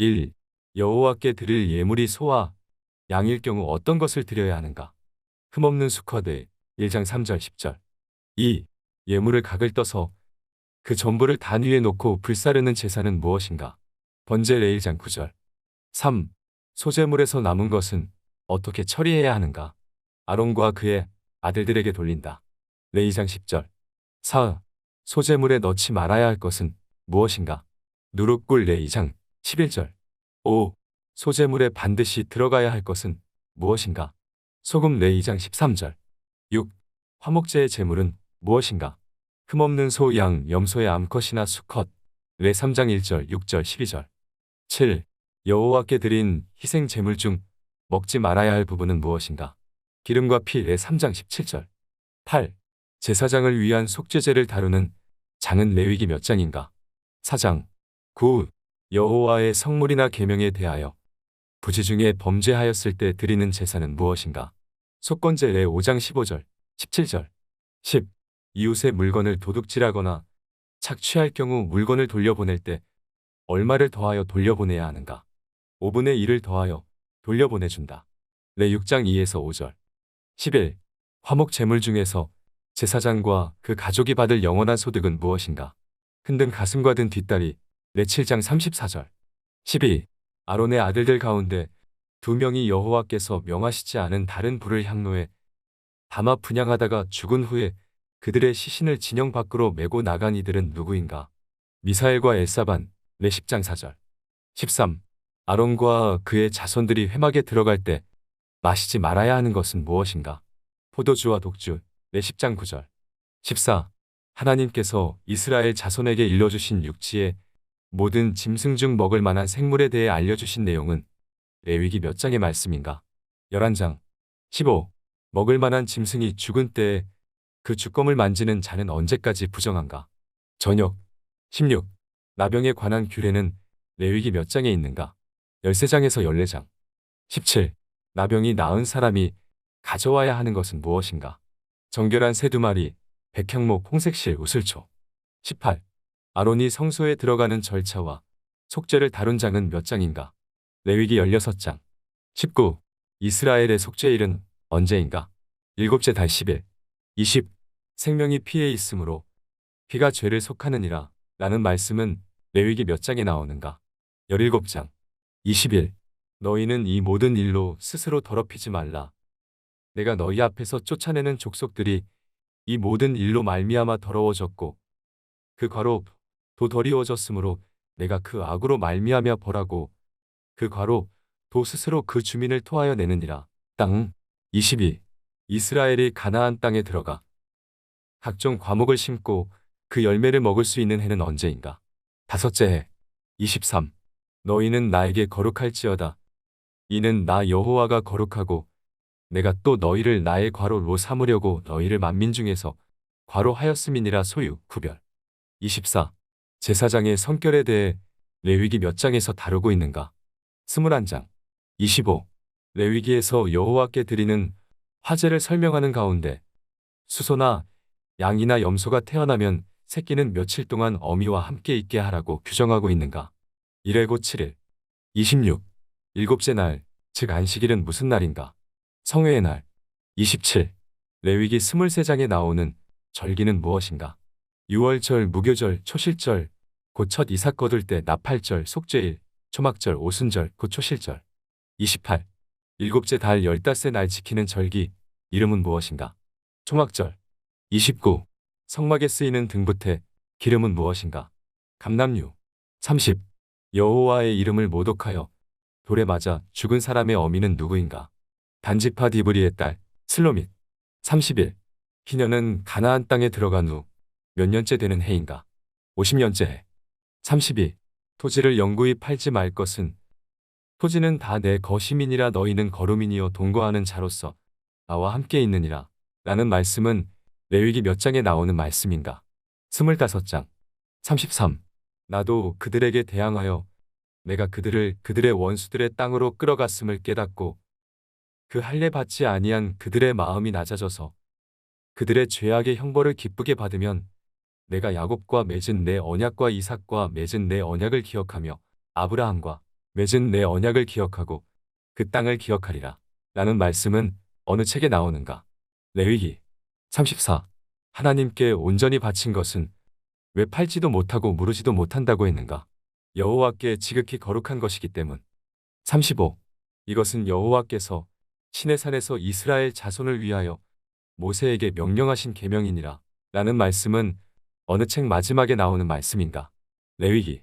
1. 여호와께 드릴 예물이 소와 양일 경우 어떤 것을 드려야 하는가? 흠없는 수컷의 1장 3절 10절 2. 예물을 각을 떠서 그 전부를 단 위에 놓고 불사르는 제사는 무엇인가? 번제 레일장 9절 3. 소재물에서 남은 것은 어떻게 처리해야 하는가? 아론과 그의 아들들에게 돌린다. 레이장 10절 4. 소재물에 넣지 말아야 할 것은 무엇인가? 누룩꿀 레이장 11절 5. 소재물에 반드시 들어가야 할 것은 무엇인가? 소금 레이장 13절 6. 화목제의 제물은 무엇인가? 흠없는 소, 양, 염소의 암컷이나 수컷 레 3장 1절, 6절, 12절 7. 여호와께 드린 희생 제물 중 먹지 말아야 할 부분은 무엇인가? 기름과 피 레 3장 17절 8. 제사장을 위한 속죄제를 다루는 장은 레위기 몇 장인가? 4장 9. 여호와의 성물이나 계명에 대하여 부지 중에 범죄하였을 때 드리는 제사는 무엇인가? 속건제 레 5장 15절 17절 10. 이웃의 물건을 도둑질하거나 착취할 경우 물건을 돌려보낼 때 얼마를 더하여 돌려보내야 하는가? 5분의 1을 더하여 돌려보내준다. 레 6장 2에서 5절 11. 화목 제물 중에서 제사장과 그 가족이 받을 영원한 소득은 무엇인가? 흔든 가슴과 든 뒷다리 레 7장 34절 12. 아론의 아들들 가운데 두 명이 여호와께서 명하시지 않은 다른 불을 향로에 담아 분양하다가 죽은 후에 그들의 시신을 진영 밖으로 메고 나간 이들은 누구인가? 미사엘과 엘사반, 레 10장 4절. 13. 아론과 그의 자손들이 회막에 들어갈 때 마시지 말아야 하는 것은 무엇인가? 포도주와 독주, 레 10장 9절. 14. 하나님께서 이스라엘 자손에게 일러주신 육지의 모든 짐승 중 먹을 만한 생물에 대해 알려주신 내용은 레위기 몇 장의 말씀인가? 11장. 15. 먹을 만한 짐승이 죽은 때에 그 주검을 만지는 자는 언제까지 부정한가? 저녁. 16. 나병에 관한 규례는 레위기 몇 장에 있는가? 13장에서 14장. 17. 나병이 나은 사람이 가져와야 하는 것은 무엇인가? 정결한 새 두 마리, 백향목, 홍색실, 우슬초. 18. 아론이 성소에 들어가는 절차와 속죄를 다룬 장은 몇 장인가? 레위기 16장. 19. 이스라엘의 속죄일은 언제인가? 일곱째 달 10일. 20. 생명이 피에 있으므로 피가 죄를 속하느니라 라는 말씀은 레위기 몇 장에 나오는가? 17장. 21. 너희는 이 모든 일로 스스로 더럽히지 말라. 내가 너희 앞에서 쫓아내는 족속들이 이 모든 일로 말미암아 더러워졌고 그 과로 도 더리워졌으므로 내가 그 악으로 말미암아 벌하고 그 과로 도 스스로 그 주민을 토하여 내느니라. 땅 22. 이스라엘이 가나안 땅에 들어가 각종 과목을 심고 그 열매를 먹을 수 있는 해는 언제인가? 다섯째 해 23. 너희는 나에게 거룩할지어다. 이는 나 여호와가 거룩하고 내가 또 너희를 나의 과로로 삼으려고 너희를 만민 중에서 과로하였음이니라 소유 구별. 24. 제사장의 성결에 대해 레위기 몇 장에서 다루고 있는가? 21장. 25. 레위기에서 여호와께 드리는 화제를 설명하는 가운데 수소나 양이나 염소가 태어나면 새끼는 며칠 동안 어미와 함께 있게 하라고 규정하고 있는가? 1회고 7일. 26. 일곱째 날, 즉 안식일은 무슨 날인가? 성회의 날. 27. 레위기 23장에 나오는 절기는 무엇인가? 6월절, 무교절, 초실절, 곧 첫 이삭 거둘 때 나팔절, 속죄일, 초막절, 오순절, 곧 초실절. 28. 일곱째 달 열다섯 날 지키는 절기, 이름은 무엇인가? 초막절. 29. 성막에 쓰이는 등부태, 기름은 무엇인가? 감남류. 30. 여호와의 이름을 모독하여 돌에 맞아 죽은 사람의 어미는 누구인가? 단지파 디브리의 딸, 슬로밋. 31. 희녀는 가나안 땅에 들어간 후 몇 년째 되는 해인가? 50년째 해. 32. 토지를 영구히 팔지 말 것은 토지는 다 내 거시민이라 너희는 거루민이요 동거하는 자로서 나와 함께 있느니라. 라는 말씀은 레위기 몇 장에 나오는 말씀인가? 25장. 33. 나도 그들에게 대항하여 내가 그들을 그들의 원수들의 땅으로 끌어갔음을 깨닫고 그 할례 받지 아니한 그들의 마음이 낮아져서 그들의 죄악의 형벌을 기쁘게 받으면 내가 야곱과 맺은 내 언약과 이삭과 맺은 내 언약을 기억하며 아브라함과 맺은 내 언약을 기억하고 그 땅을 기억하리라. 라는 말씀은 어느 책에 나오는가? 레위기 34. 하나님께 온전히 바친 것은 왜 팔지도 못하고 무르지도 못한다고 했는가? 여호와께 지극히 거룩한 것이기 때문. 35. 이것은 여호와께서 신의 산에서 이스라엘 자손을 위하여 모세에게 명령하신 계명이니라. 라는 말씀은 어느 책 마지막에 나오는 말씀인가? 레위기